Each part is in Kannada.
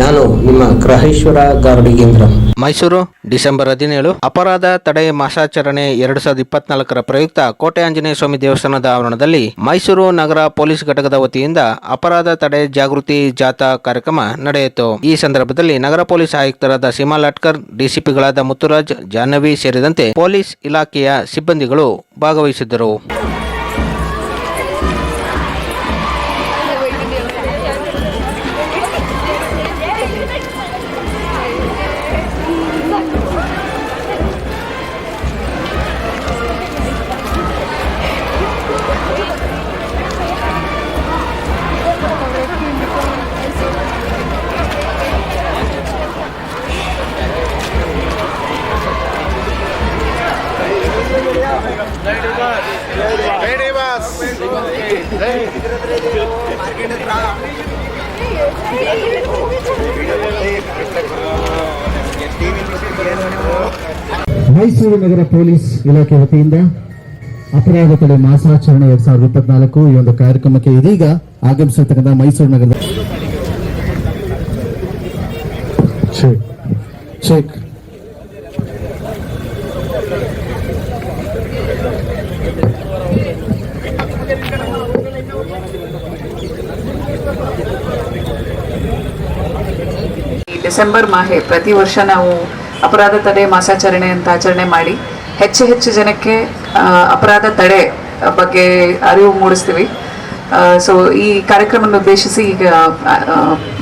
ನಾನು ನಿಮ್ಮ ಗ್ರಹೇಶ್ವರ ಗಾರ್ಡಿಗೇಂದ್ರ. ಮೈಸೂರು, ಡಿಸೆಂಬರ್ ಹದಿನೇಳು, ಅಪರಾಧ ತಡೆ ಮಾಸಾಚರಣೆ ಎರಡು ಸಾವಿರದ ಇಪ್ಪತ್ನಾಲ್ಕರ ಪ್ರಯುಕ್ತ ಕೋಟೆ ಆಂಜನೇಯ ಸ್ವಾಮಿ ದೇವಸ್ಥಾನದ ಆವರಣದಲ್ಲಿ ಮೈಸೂರು ನಗರ ಪೊಲೀಸ್ ಘಟಕದ ವತಿಯಿಂದ ಅಪರಾಧ ತಡೆ ಜಾಗೃತಿ ಜಾಥಾ ಕಾರ್ಯಕ್ರಮ ನಡೆಯಿತು. ಈ ಸಂದರ್ಭದಲ್ಲಿ ನಗರ ಪೊಲೀಸ್ ಆಯುಕ್ತರಾದ ಸೀಮಾ ಲಾಟ್ಕರ್, ಡಿಸಿಪಿಗಳಾದ ಮುತ್ತುರಾಜ್, ಜಾಹ್ನವಿ ಸೇರಿದಂತೆ ಪೊಲೀಸ್ ಇಲಾಖೆಯ ಸಿಬ್ಬಂದಿಗಳು ಭಾಗವಹಿಸಿದ್ದರು. ಮೈಸೂರು ನಗರ ಪೊಲೀಸ್ ಇಲಾಖೆ ವತಿಯಿಂದ ಅಪರಾಧ ತಡೆ ಮಾಸಾಚರಣೆ ಎರಡ್ ಸಾವಿರದ ಇಪ್ಪತ್ನಾಲ್ಕು ಈ ಒಂದು ಕಾರ್ಯಕ್ರಮಕ್ಕೆ ಇದೀಗ ಆಗಮಿಸಿರ್ತಕ್ಕಂಥ ಮೈಸೂರು ನಗರದ ಚೆಕ್ ಚೆಕ್ ಈ ಡಿಸೆಂಬರ್ ಮಾಹೆ, ಪ್ರತಿ ವರ್ಷ ನಾವು ಅಪರಾಧ ತಡೆ, ಮಾಸಾಚರಣೆ ಅಂತ ಆಚರಣೆ ಮಾಡಿ, ಹೆಚ್ಚು ಹೆಚ್ಚು ಜನಕ್ಕೆ ಅಪರಾಧ ತಡೆ ಬಗ್ಗೆ ಅರಿವು ಮೂಡಿಸ್ತೀವಿ. ಸೊ ಈ ಕಾರ್ಯಕ್ರಮವನ್ನು ಉದ್ದೇಶಿಸಿ ಈಗ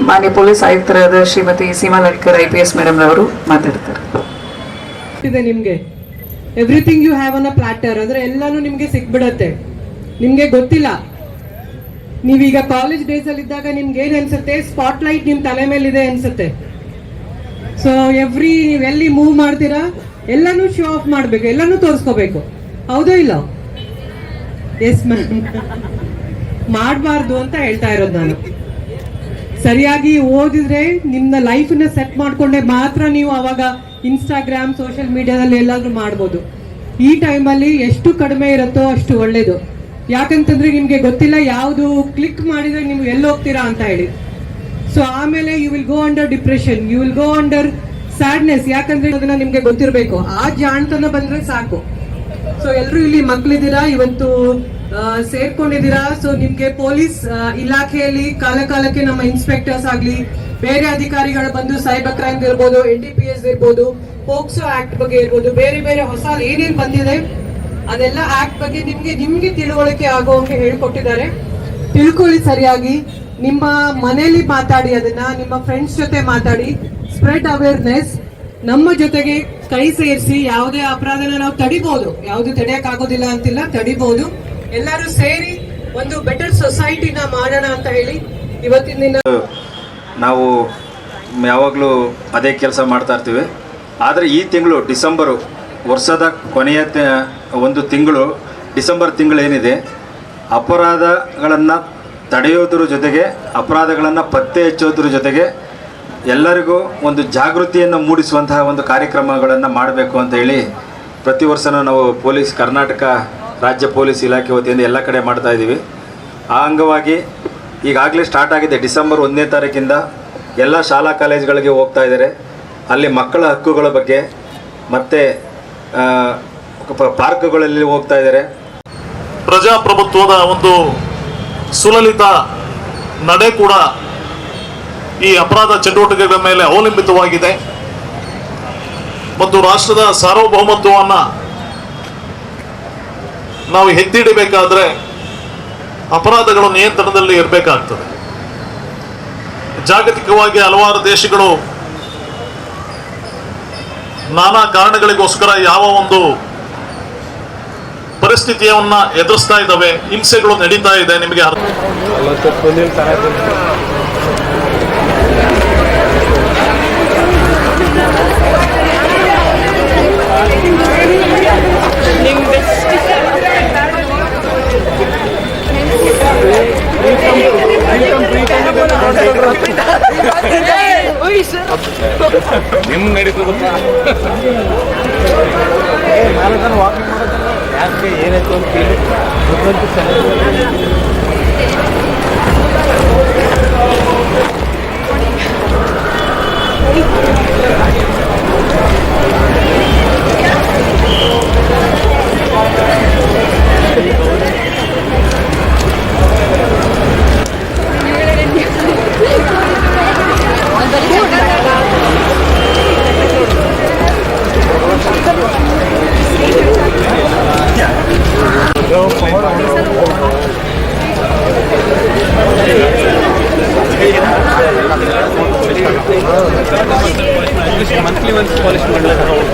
ಮಾನ್ಯ ಪೊಲೀಸ್ ಆಯುಕ್ತರಾದ Shrimati Seema Ladkar I P S madam ಅವರು ಮಾತಾಡ್ತಾರೆ. ನಿಮ್ಗೆ. Everything you have on a platter ಅಂದ್ರೆ ಎಲ್ಲಾನು ನಿಮ್ಗೆ ಸಿಕ್ಬಿಡತ್ತೆ. ನಿಮ್ಗೆ ಗೊತ್ತಿಲ್ಲ. ನೀವೀಗ ಕಾಲೇಜ್ ಡೇಸ್ ಅಲ್ಲಿ ಇದ್ದಾಗ ನಿಮ್ಗೆ ಏನ್ ಅನ್ಸುತ್ತೆ? ಸ್ಪಾಟ್ ಲೈಟ್ ನಿಮ್ ತಲೆ ಮೇಲೆ ಇದೆ ಅನ್ಸುತ್ತೆ. ಸೊ ಎವ್ರಿ ನೀವು ಎಲ್ಲಿ ಮೂವ್ ಮಾಡ್ತೀರಾ, ಎಲ್ಲಾನು ಶೋ ಆಫ್ ಮಾಡ್ಬೇಕು, ಎಲ್ಲಾನು ತೋರಿಸ್ಕೋಬೇಕು. ಹೌದೋ ಇಲ್ಲ? ಎಸ್ ಮ್ಯಾಮ್ ಮಾಡಬಾರ್ದು ಅಂತ ಹೇಳ್ತಾ ಇರೋದು ನಾನು. ಸರಿಯಾಗಿ ಓದಿದ್ರೆ ನಿಮ್ಮ ಲೈಫನ್ನ ಸೆಟ್ ಮಾಡ್ಕೊಂಡೆ ಮಾತ್ರ ನೀವು ಅವಾಗ ಇನ್ಸ್ಟಾಗ್ರಾಮ್ ಸೋಷಿಯಲ್ ಮೀಡಿಯಾದಲ್ಲಿ ಎಲ್ಲಾದ್ರೂ ಮಾಡ್ಬೋದು. ಈ ಟೈಮಲ್ಲಿ ಎಷ್ಟು ಕಡಿಮೆ ಇರುತ್ತೋ ಅಷ್ಟು ಒಳ್ಳೇದು. ಯಾಕಂತಂದ್ರೆ ನಿಮ್ಗೆ ಗೊತ್ತಿಲ್ಲ, ಯಾವುದು ಕ್ಲಿಕ್ ಮಾಡಿದ್ರೆ ನೀವು ಎಲ್ಲಿ ಹೋಗ್ತೀರಾ ಅಂತ ಹೇಳಿ. ಸೊ ಆಮೇಲೆ you will go under depression you will go under sadness ಯಾಕಂದ್ರೆ ಅದನ್ನ ನಿಮ್ಗೆ ಗೊತ್ತಿರಬೇಕು. ಆ ಜಾಣತನ ಬಂದ್ರೆ ಸಾಕು. ಸೊ ಎಲ್ಲರೂ ಇಲ್ಲಿ ಮಕ್ಕಳಿದ್ದೀರಾ ಇವತ್ತು ಸೇರ್ಕೊಂಡಿದ್ದೀರಾ? ಸೊ ನಿಮ್ಗೆ ಪೊಲೀಸ್ ಇಲಾಖೆಯಲ್ಲಿ ಕಾಲ ಕಾಲಕ್ಕೆ ನಮ್ಮ ಇನ್ಸ್ಪೆಕ್ಟರ್ಸ್ ಆಗ್ಲಿ, ಬೇರೆ ಅಧಿಕಾರಿಗಳು ಬಂದು ಸೈಬರ್ ಕ್ರೈಮ್ ಇರ್ಬೋದು ಎನ್ ಡಿ ಪಿ ಎಸ್ ಇರ್ಬೋದು, ಪೋಕ್ಸೋ ಆಕ್ಟ್ ಬಗ್ಗೆ ಇರ್ಬೋದು, ಬೇರೆ ಬೇರೆ ಹೊಸ ಏನೇನು ಬಂದಿದೆ, ಅದೆಲ್ಲ ಆಕ್ಟ್ ಬಗ್ಗೆ ನಿಮ್ಗೆ ನಿಮ್ಗೆ ತಿಳುವಳಿಕೆ ಆಗುವಂಗೆ ಹೇಳ್ಕೊಟ್ಟಿದ್ದಾರೆ. ತಿಳ್ಕೊಳ್ಳಿ ಸರಿಯಾಗಿ. ನಿಮ್ಮ ಮನೆಯಲ್ಲಿ ಮಾತಾಡಿ ಅದನ್ನ, ನಿಮ್ಮ ಫ್ರೆಂಡ್ಸ್ ಜೊತೆ ಮಾತಾಡಿ ಸ್ಪ್ರೆಡ್ ಅವೇರ್ನೆಸ್ ನಮ್ಮ ಜೊತೆಗೆ ಕೈ ಸೇರಿಸಿ, ಯಾವುದೇ ಅಪರಾಧನ ನಾವು ತಡಿಬಹುದು ಯಾವುದು ತಡೆಯಕ್ ಆಗೋದಿಲ್ಲ ಅಂತಿಲ್ಲ ತಡಿಬಹುದು ಎಲ್ಲರೂ ಸೇರಿ ಒಂದು ಬೆಟರ್ ಸೊಸೈಟಿನ ಮಾಡೋಣ ಅಂತ ಹೇಳಿ ಇವತ್ತಿನ ದಿನ ನಾವು ಯಾವಾಗಲೂ ಅದೇ ಕೆಲಸ ಮಾಡ್ತಾ ಇರ್ತೀವಿ. ಆದರೆ ಈ ತಿಂಗಳು, ಡಿಸೆಂಬರು ವರ್ಷದ ಕೊನೆಯ ಒಂದು ತಿಂಗಳು, ಡಿಸೆಂಬರ್ ತಿಂಗಳು ಏನಿದೆ ಅಪರಾಧಗಳನ್ನು ತಡೆಯೋದ್ರ ಜೊತೆಗೆ, ಅಪರಾಧಗಳನ್ನು ಪತ್ತೆ ಹಚ್ಚೋದ್ರ ಜೊತೆಗೆ ಎಲ್ಲರಿಗೂ ಒಂದು ಜಾಗೃತಿಯನ್ನು ಮೂಡಿಸುವಂತಹ ಒಂದು ಕಾರ್ಯಕ್ರಮಗಳನ್ನು ಮಾಡಬೇಕು ಅಂತ ಹೇಳಿ ಪ್ರತಿ ವರ್ಷನೂ ನಾವು ಪೊಲೀಸ್, ಕರ್ನಾಟಕ ರಾಜ್ಯ ಪೊಲೀಸ್ ಇಲಾಖೆ ವತಿಯಿಂದ ಎಲ್ಲ ಕಡೆ ಮಾಡ್ತಾ ಇದ್ದೀವಿ. ಆ ಅಂಗವಾಗಿ ಈಗಾಗಲೇ ಸ್ಟಾರ್ಟ್ ಆಗಿದೆ ಡಿಸೆಂಬರ್ ಒಂದನೇ ತಾರೀಕಿಂದ ಎಲ್ಲ ಶಾಲಾ ಕಾಲೇಜುಗಳಿಗೆ ಹೋಗ್ತಾ ಇದ್ದಾರೆ. ಅಲ್ಲಿ ಮಕ್ಕಳ ಹಕ್ಕುಗಳ ಬಗ್ಗೆ ಮತ್ತು ಪಾರ್ಕ್ಗಳಲ್ಲಿ ಹೋಗ್ತಾ ಇದ್ದಾರೆ. ಪ್ರಜಾಪ್ರಭುತ್ವದ ಒಂದು ಸುಲಲಿತ ನಡೆ ಕೂಡ ಈ ಅಪರಾಧ ಚಟುವಟಿಕೆಗಳ ಮೇಲೆ ಅವಲಂಬಿತವಾಗಿದೆ. ಮತ್ತು ರಾಷ್ಟ್ರದ ಸಾರ್ವಭೌಮತ್ವವನ್ನು ನಾವು ಎತ್ತಿಡಬೇಕಾದ್ರೆ ಅಪರಾಧಗಳು ನಿಯಂತ್ರಣದಲ್ಲಿ ಇರಬೇಕಾಗ್ತದೆ. ಜಾಗತಿಕವಾಗಿ ಹಲವಾರು ದೇಶಗಳು ನಾನಾ ಕಾರಣಗಳಿಗೋಸ್ಕರ ಯಾವ ಒಂದು ಪರಿಸ್ಥಿತಿಯನ್ನ ಎದುರಿಸ್ತಾ ಇದ್ದಾವೆ. ಹಿಂಸೆಗಳು ನಡೀತಾ ಇದೆ ನಿಮಗೆ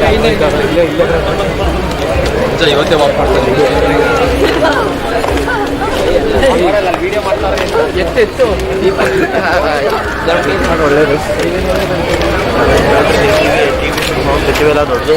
ನಿಜ ಇವತ್ತೇ ಒಳ್ಳೇದು ದೊಡ್ಡದು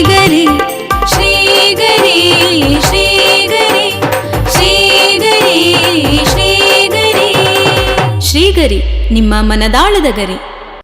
ನಿಮ್ಮ ಮನದಾಳದ ಗರಿ.